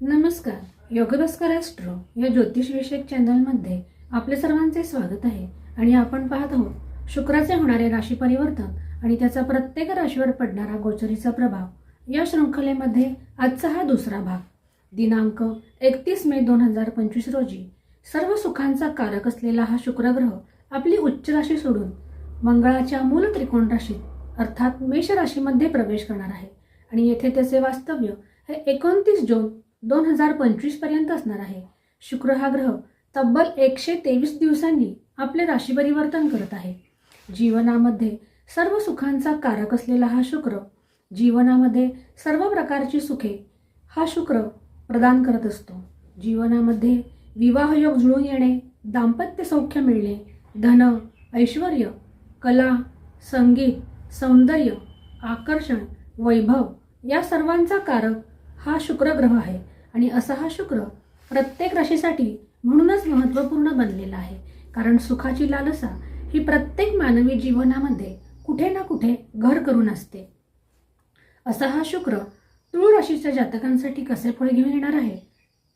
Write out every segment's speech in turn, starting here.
नमस्कार. योगभास्कर ॲस्ट्रो या ज्योतिषविषयक चॅनलमध्ये आपले सर्वांचे स्वागत आहे आणि आपण पाहत आहोत शुक्राचे होणारे राशी परिवर्तन आणि त्याचा प्रत्येक राशीवर पडणारा गोचरीचा प्रभाव या शृंखलेमध्ये आजचा हा दुसरा भाग. दिनांक एकतीस मे दोन हजार पंचवीस रोजी सर्व सुखांचा कारक असलेला हा शुक्रग्रह आपली उच्च राशी सोडून मंगळाच्या मूल त्रिकोण राशीत अर्थात मेष राशीमध्ये प्रवेश करणार आहे. आणि येथे त्याचे वास्तव्य हे एकोणतीस जून दोन हजार पंचवीसपर्यंत असणार आहे. शुक्र हा ग्रह तब्बल एकशे तेवीस दिवसांनी आपले राशी परिवर्तन करत आहे. जीवनामध्ये सर्व सुखांचा कारक असलेला हा शुक्र जीवनामध्ये सर्व प्रकारची सुखे हा शुक्र प्रदान करत असतो. जीवनामध्ये विवाहयोग जुळून येणे दाम्पत्य सौख्य मिळणे धन ऐश्वर कला संगीत सौंदर्य आकर्षण वैभव या सर्वांचा कारक हा शुक्र ग्रह आहे. आणि असा हा शुक्र प्रत्येक राशीसाठी म्हणूनच महत्त्वपूर्ण बनलेला आहे. कारण सुखाची लालसा ही प्रत्येक मानवी जीवनामध्ये कुठे ना कुठे घर करून असते. असा हा शुक्र तुळ राशीच्या जातकांसाठी कसे फळ घेऊन येणार आहे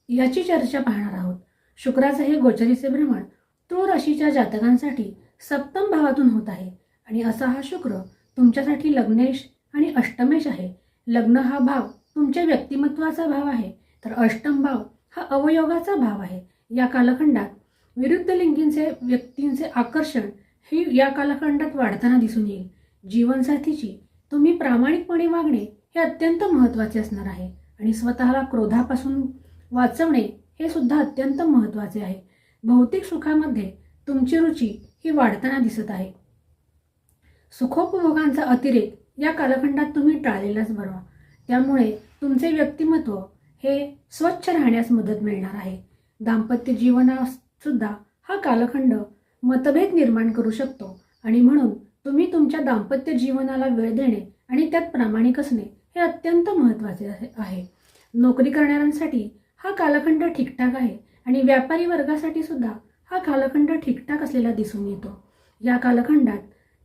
याची चर्चा पाहणार आहोत. शुक्राचे हे गोचरीचे भ्रमण तुळ राशीच्या जातकांसाठी सप्तम भावातून होत आहे. आणि असा हा शुक्र तुमच्यासाठी लग्नेश आणि अष्टमेश आहे. लग्न हा भाव तुमच्या व्यक्तिमत्वाचा भाव आहे. तर अष्टम भाव हा अवयोगाचा भाव आहे. या कालखंडात विरुद्ध लिंगींचे व्यक्तींचे आकर्षण हे या कालखंडात वाढताना दिसून येईल. जीवनसाथीची तुम्ही प्रामाणिकपणे वागणे हे अत्यंत महत्त्वाचे असणार आहे आणि स्वतःला क्रोधापासून वाचवणे हे सुद्धा अत्यंत महत्त्वाचे आहे. भौतिक सुखामध्ये तुमची रुची ही वाढताना दिसत आहे. सुखोपभोगांचा अतिरेक या कालखंडात तुम्ही टाळलेलाच बरवा. त्यामुळे तुमचे व्यक्तिमत्व हे स्वच्छ राहण्यास मदत मिळणार आहे. दाम्पत्य जीवनासुद्धा हा कालखंड मतभेद निर्माण करू शकतो आणि म्हणून तुम्ही तुमच्या दाम्पत्य जीवनाला वेळ देणे आणि त्यात प्रामाणिक असणे हे अत्यंत महत्त्वाचे आहे- नोकरी करणाऱ्यांसाठी हा कालखंड ठीकठाक आहे आणि व्यापारी वर्गासाठी सुद्धा हा कालखंड ठीकठाक असलेला दिसून येतो. या कालखंडात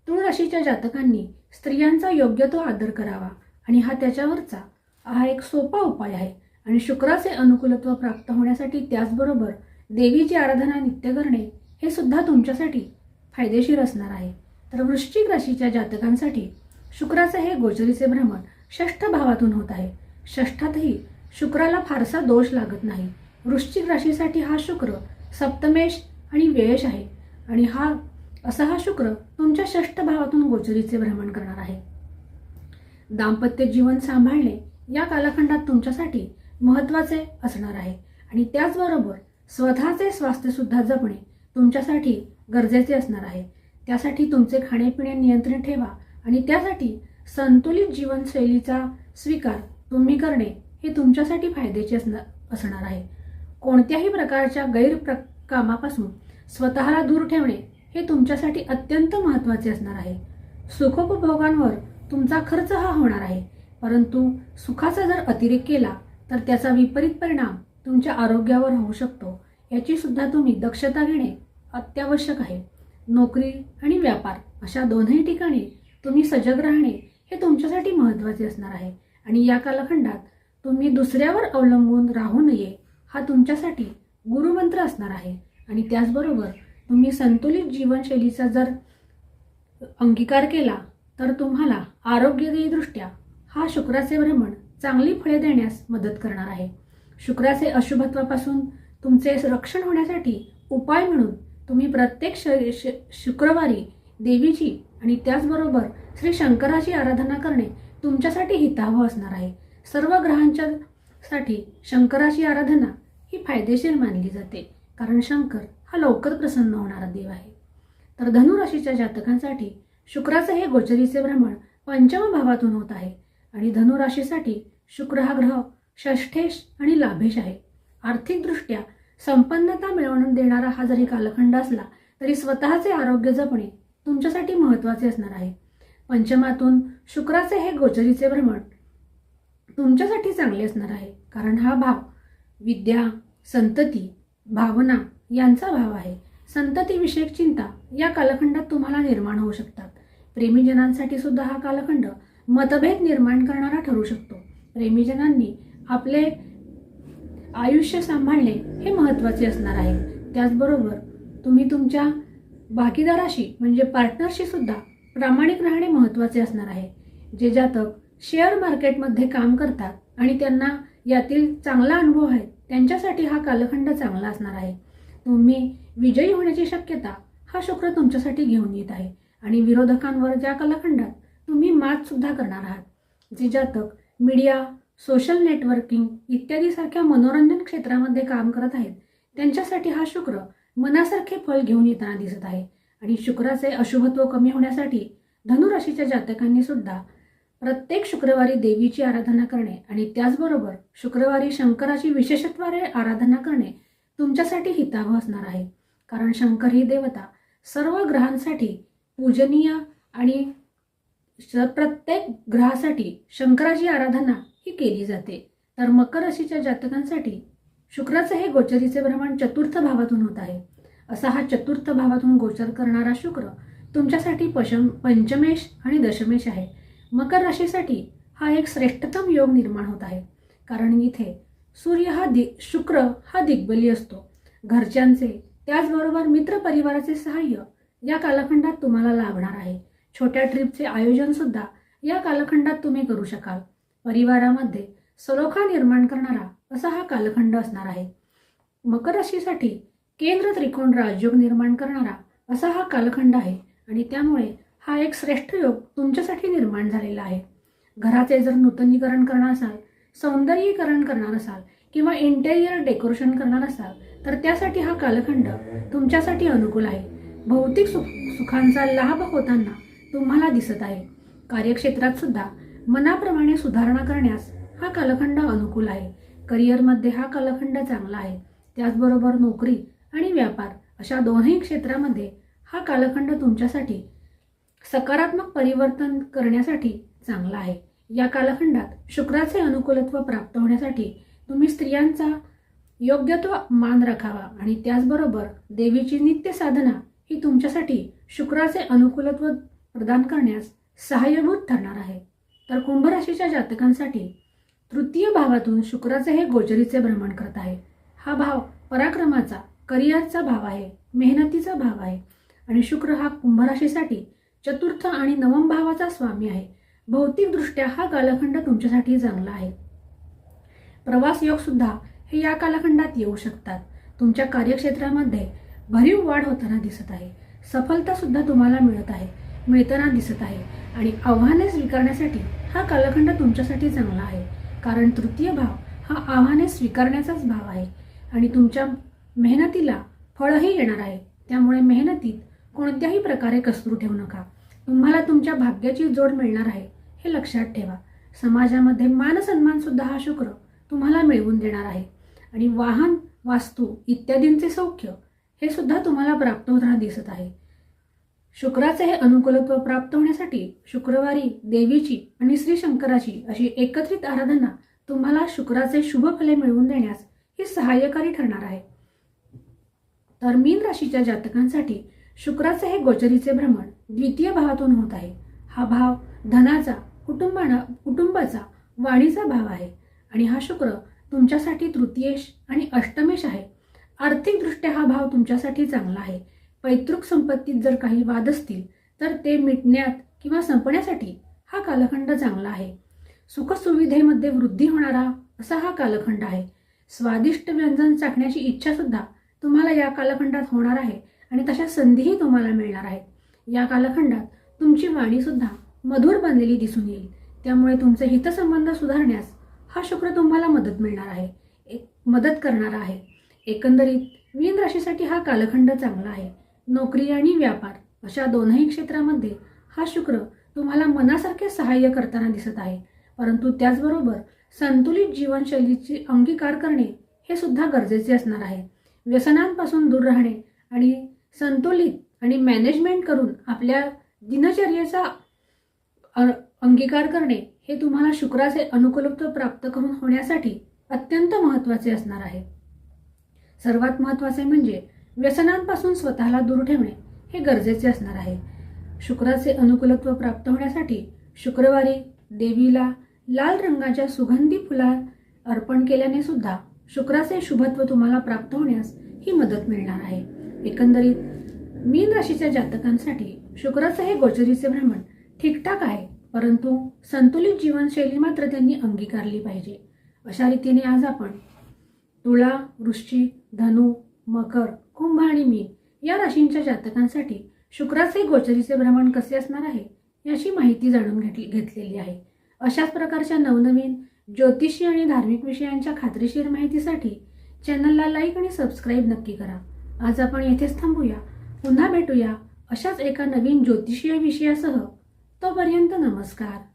तुळ राशीच्या जातकांनी स्त्रियांचा योग्य तो आदर करावा आणि हा त्याच्यावरचा हा एक सोपा उपाय आहे. आणि शुक्राचे अनुकूलत्व प्राप्त होण्यासाठी त्याचबरोबर देवीची आराधना नित्य करणे हे सुद्धा तुमच्यासाठी फायदेशीर असणार आहे. तर वृश्चिक राशीच्या जातकांसाठी शुक्राचे हे गोचरीचे भ्रमण षष्ठ भावातून होत आहे. षष्ठातही शुक्राला फारसा दोष लागत नाही. वृश्चिक राशीसाठी हा शुक्र सप्तमेश आणि व्ययश आहे. आणि हा असा हा शुक्र तुमच्या षष्ठ भावातून गोचरीचे भ्रमण करणार आहे. दाम्पत्य जीवन सांभाळणे या कालखंडात तुमच्यासाठी महत्त्वाचे असणार आहे. आणि त्याचबरोबर स्वतःचे स्वास्थ्य सुद्धा जपणे तुमच्यासाठी गरजेचे असणार आहे. त्यासाठी तुमचे खाणेपिणे नियंत्रण ठेवा आणि त्यासाठी संतुलित जीवनशैलीचा स्वीकार तुम्ही करणे हे तुमच्यासाठी फायद्याचे असणार असणार आहे. कोणत्याही प्रकारच्या गैरप्र कामापासून स्वतःला दूर ठेवणे हे तुमच्यासाठी अत्यंत महत्त्वाचे असणार आहे. सुखोपभोगांवर तुमचा खर्च हा होणार आहे. परंतु सुखाचा जर अतिरेक केला तर त्याचा विपरीत परिणाम तुमच्या आरोग्यावर होऊ शकतो. याची सुद्धा तुम्ही दक्षता घेणे अत्यावश्यक आहे. नोकरी आणि व्यापार अशा दोनही ठिकाणी तुम्ही सजग राहणे हे तुमच्यासाठी महत्त्वाचे असणार आहे. आणि या कालखंडात तुम्ही दुसऱ्यावर अवलंबून राहू नये हा तुमच्यासाठी गुरुमंत्र असणार आहे. आणि त्याचबरोबर तुम्ही संतुलित जीवनशैलीचा जर अंगीकार केला तर तुम्हाला आरोग्यदृष्ट्या हा शुक्राचे भ्रमण चांगली फळे देण्यास मदत करणार आहे. शुक्राचे अशुभत्वापासून तुमचे रक्षण होण्यासाठी उपाय म्हणून तुम्ही प्रत्येक श श- शुक्रवारी देवीची आणि त्याचबरोबर श्री शंकराची आराधना करणे तुमच्यासाठी हितावह असणार आहे. सर्व ग्रहांच्या साठी शंकराची आराधना ही फायदेशीर मानली जाते कारण शंकर हा लवकर प्रसन्न होणारा देव आहे. तर धनुराशीच्या जातकांसाठी शुक्राचे हे गोचरीचे भ्रमण पंचम भावातून होत आहे आणि धनुराशीसाठी शुक्र हा ग्रह षष्ठेश आणि लाभेश आहे. आर्थिकदृष्ट्या संपन्नता मिळवून देणारा हा जरी कालखंड असला तरी स्वतःचे आरोग्य जपणे तुमच्यासाठी महत्त्वाचे असणार आहे. पंचमातून शुक्राचे हे गोचरीचे भ्रमण तुमच्यासाठी चांगले असणार आहे कारण हा भाव विद्या संतती भावना यांचा भाव आहे. संततीविषयक चिंता या कालखंडात तुम्हाला निर्माण होऊ शकतात. प्रेमीजनांसाठी सुद्धा हा कालखंड मतभेद निर्माण करणारा ठरू शकतो. प्रेमीजनांनी आपले आयुष्य सांभाळणे हे महत्त्वाचे असणार आहे. त्याचबरोबर तुम्ही तुमच्या भागीदाराशी म्हणजे पार्टनरशी सुद्धा प्रामाणिक राहणे महत्त्वाचे असणार आहे. जे जातक शेअर मार्केटमध्ये काम करतात आणि त्यांना यातील चांगला अनुभव आहे त्यांच्यासाठी हा कालखंड चांगला असणार आहे. तुम्ही विजयी होण्याची शक्यता हा शुक्र तुमच्यासाठी घेऊन येत आहे. आणि विरोधकांवर ज्या कालखंडात तुम्ही मात सुद्धा करणार आहात. जे जातक मीडिया सोशल नेटवर्किंग इत्यादीसारख्या मनोरंजन क्षेत्रामध्ये काम करत आहेत. त्यांच्यासाठी हा शुक्र मनासारखे फल घेऊन येताना दिसत आहे. आणि शुक्राचे अशुभत्व कमी होण्यासाठी धनुराशीच्या जातकांनी सुद्धा प्रत्येक शुक्रवारी देवीची आराधना करणे आणि त्याचबरोबर शुक्रवारी शंकराची विशेषत्वारे आराधना करणे तुमच्यासाठी हितावह असणार आहे. कारण शंकर ही देवता सर्व ग्रहांसाठी पूजनीय आणि प्रत्येक ग्रहासाठी शंकराची आराधना ही केली जाते. तर मकर राशीच्या जातकांसाठी शुक्राचं हे गोचरीचे भ्रमण चतुर्थ भावातून होत आहे. असा हा चतुर्थ भावातून गोचर करणारा शुक्र तुमच्यासाठी पशम पंचमेश आणि दशमेश आहे. मकर राशीसाठी हा एक श्रेष्ठतम योग निर्माण होत आहे. कारण इथे सूर्य हा दि शुक्र हा दिग्बली असतो. घरच्यांचे त्याचबरोबर मित्रपरिवाराचे सहाय्य या कालखंडात तुम्हाला लाभणार आहे. छोट्या ट्रिपचे आयोजन सुद्धा या कालखंडात तुम्ही करू शकाल. परिवारामध्ये सलोखा निर्माण करणारा असा हा कालखंड असणार आहे. मकर राशीसाठी केंद्र त्रिकोण राजयोग निर्माण करणारा असा हा कालखंड आहे आणि त्यामुळे हा एक श्रेष्ठ योग तुमच्यासाठी निर्माण झालेला आहे. घराचे जर नूतनीकरण करणार असाल सौंदर्यीकरण करणार असाल किंवा इंटेरियर डेकोरेशन करणार असाल तर त्यासाठी हा कालखंड तुमच्यासाठी अनुकूल आहे. भौतिक सुख सुखांचा लाभ होताना तुम्हाला दिसत आहे. कार्यक्षेत्रात सुद्धा मनाप्रमाणे सुधारणा करण्यास हा कालखंड अनुकूल आहे. करिअरमध्ये हा कालखंड चांगला आहे. त्याचबरोबर नोकरी आणि व्यापार अशा दोन्ही क्षेत्रामध्ये हा कालखंड तुमच्यासाठी सकारात्मक परिवर्तन करण्यासाठी चांगला आहे. या कालखंडात शुक्राचे अनुकूलत्व प्राप्त होण्यासाठी तुम्ही स्त्रियांचा योग्यत्व मान राखावा आणि त्याचबरोबर देवीची नित्य साधना ही तुमच्यासाठी शुक्राचे अनुकूलत्व प्रदान करण्यास सहाय्यभूत ठरणार आहे. तर कुंभ राशीच्या जातकांसाठी तृतीय भावातून शुक्राचे हे गोचरीचे भ्रमण करत आहे. हा भाव पराक्रमाचा करिअरचा भाव आहे मेहनतीचा भाव आहे. आणि शुक्र हा कुंभ राशीसाठी चतुर्थ आणि नवम भावाचा स्वामी आहे. भौतिकदृष्ट्या हा कालखंड तुमच्यासाठी चांगला आहे. प्रवास योग सुद्धा हे या कालखंडात येऊ शकतात. तुमच्या कार्यक्षेत्रामध्ये भरीव वाढ होताना दिसत आहे. सफलता सुद्धा तुम्हाला मिळत आहे. मिळताना दिसत आहे. आणि आव्हाने स्वीकारण्यासाठी हा कालखंड तुमच्यासाठी चांगला आहे. कारण तृतीय भाव हा आव्हाने स्वीकारण्याचाच भाव आहे. आणि तुमच्या मेहनतीला फळही येणार आहे. त्यामुळे मेहनतीत कोणत्याही प्रकारे कसरू ठेवू नका. तुम्हाला तुमच्या भाग्याची जोड मिळणार आहे हे लक्षात ठेवा. समाजामध्ये मानसन्मान सुद्धा हा शुक्र तुम्हाला मिळवून देणार आहे. आणि वाहन वास्तू इत्यादींचे सौख्य हे सुद्धा तुम्हाला प्राप्त होताना दिसत आहे. शुक्राचे हे अनुकूलत्व प्राप्त होण्यासाठी शुक्रवारी देवीची आणि श्री शंकराची अशी एकत्रित आराधना तुम्हाला शुक्राचे शुभ फले मिळवून देण्यास ही सहाय्यकारी ठरणार आहे. तर मीन राशीच्या जातकांसाठी शुक्राचे हे गोचरीचे भ्रमण द्वितीय भावातून होत आहे. हा भाव धनाचा कुटुंबाना कुटुंबाचा वाणीचा भाव आहे. आणि हा शुक्र तुमच्यासाठी तृतीयेश आणि अष्टमेश आहे. आर्थिकदृष्ट्या हा भाव तुमच्यासाठी चांगला आहे. पैतृक संपत्तीत जर काही वाद असतील तर ते मिटण्यात किंवा संपण्यासाठी हा कालखंड चांगला आहे. सुखसुविधेमध्ये वृद्धी होणारा असा हा कालखंड आहे. स्वादिष्ट व्यंजन चाखण्याची इच्छा सुद्धा तुम्हाला या कालखंडात होणार आहे आणि तशा संधीही तुम्हाला मिळणार आहेत. या कालखंडात तुमची वाणीसुद्धा मधुर बनलेली दिसून येईल. त्यामुळे तुमचे हितसंबंध सुधारण्यास हा शुक्र तुम्हाला मदत मिळणार आहे. एक मदत करणार आहे. एकंदरीत मीन राशीसाठी हा कालखंड चांगला आहे. नोकरी आणि व्यापार अशा दोनही क्षेत्रामध्ये हा शुक्र तुम्हाला मनासारखे सहाय्य करताना दिसत आहे. परंतु त्याचबरोबर संतुलित जीवनशैलीची अंगीकार करणे हे सुद्धा गरजेचे असणार आहे. व्यसनांपासून दूर राहणे आणि संतुलित आणि मॅनेजमेंट करून आपल्या दिनचर्येचा अंगीकार करणे हे तुम्हाला शुक्राचे अनुकूलत्व प्राप्त करून होण्यासाठी अत्यंत महत्त्वाचे असणार आहे. सर्वात महत्त्वाचे म्हणजे व्यसनांपासून स्वतःला दूर ठेवणे हे गरजेचे असणार आहे. शुक्राचे अनुकूलत्व प्राप्त होण्यासाठी शुक्रवारी देवीला लाल रंगाच्या सुगंधी फुला अर्पण केल्याने सुद्धा शुक्राचे शुभत्व तुम्हाला प्राप्त होण्यास ही मदत मिळणार आहे. एकंदरीत मीन राशीच्या जातकांसाठी शुक्राचे हे गोचरीचे भ्रमण ठीकठाक आहे परंतु संतुलित जीवनशैली मात्र त्यांनी अंगीकारली पाहिजे. अशा रीतीने आज आपण तुळा वृश्चिक धनु मकर कुंभ आणि मीन या राशींच्या जातकांसाठी शुक्राचे गोचरीचे भ्रमण कसे असणार आहे याची माहिती जाणून घेतली घेतलेली आहे. अशाच प्रकारच्या नवनवीन ज्योतिषी आणि धार्मिक विषयांच्या खात्रीशीर माहितीसाठी चॅनलला लाईक आणि सबस्क्राईब नक्की करा. आज आपण येथेच थांबूया. पुन्हा भेटूया अशाच एका नवीन ज्योतिषीय विषयासह. तोपर्यंत नमस्कार.